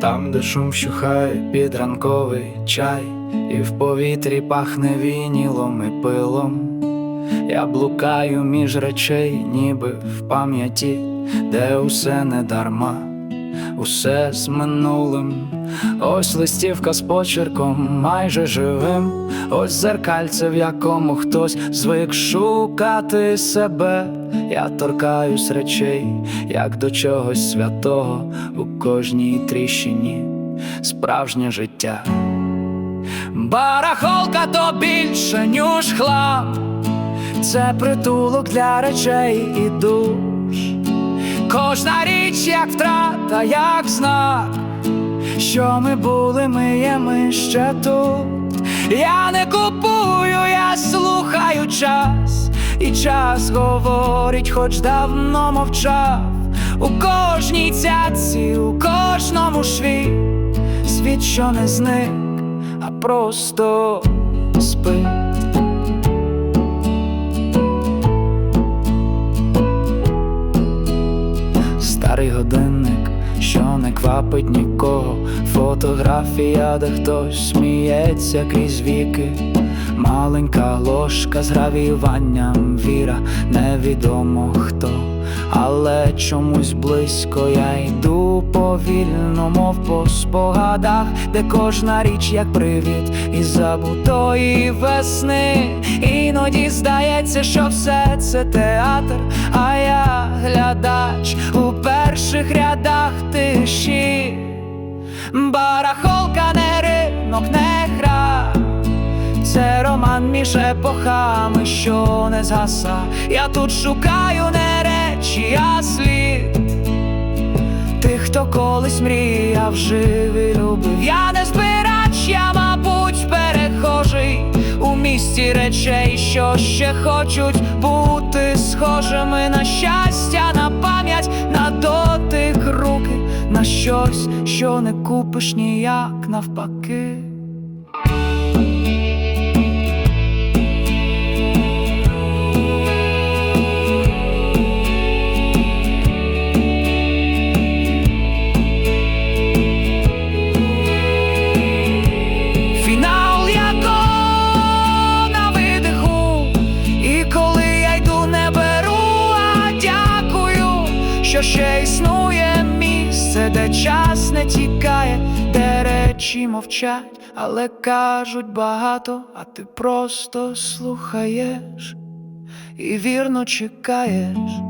Там, де шум вщухає під ранковий чай, і в повітрі пахне вінілом і пилом. Я блукаю між речей, ніби в пам'яті, де усе не дарма, усе з минулим. Ось листівка з почерком, майже живим. Ось зеркальце, в якому хтось звик шукати себе. Я торкаюсь речей, як до чогось святого у кожній тріщині справжнє життя. Барахолка то більше, ніж хлам. Це притулок для речей і душ. Кожна річ, як втрата, як знак, що ми були, ми є, ми ще тут. Я не купую, я слухаю час, і час говорить, хоч давно мовчав. У кожній цяці, у кожному шві, світ, що не зник, а просто спить. Старий годинник, що не квапить нікого, фотографія, де хтось сміється крізь віки, маленька ложка з гравіюванням віра, невідомо хто, але чомусь близько я йду повільно, мов по спогадах, де кожна річ як привіт із забутої весни. Іноді здається, що все це театр, а я глядач у перших рядах тиші. Барахолка не ринок, не гра. Це роман між епохами, що не згаса. Я тут шукаю не речі, а слід. Тих, хто колись мріяв, жив і любив. Я не збирач, я, мабуть, перехожий у місті речей, що ще хочуть бути схожими на щастя, на щось, що не купиш ніяк навпаки. Що ще існує де час не тікає, де речі мовчать, але кажуть багато, а ти просто слухаєш і вірно чекаєш.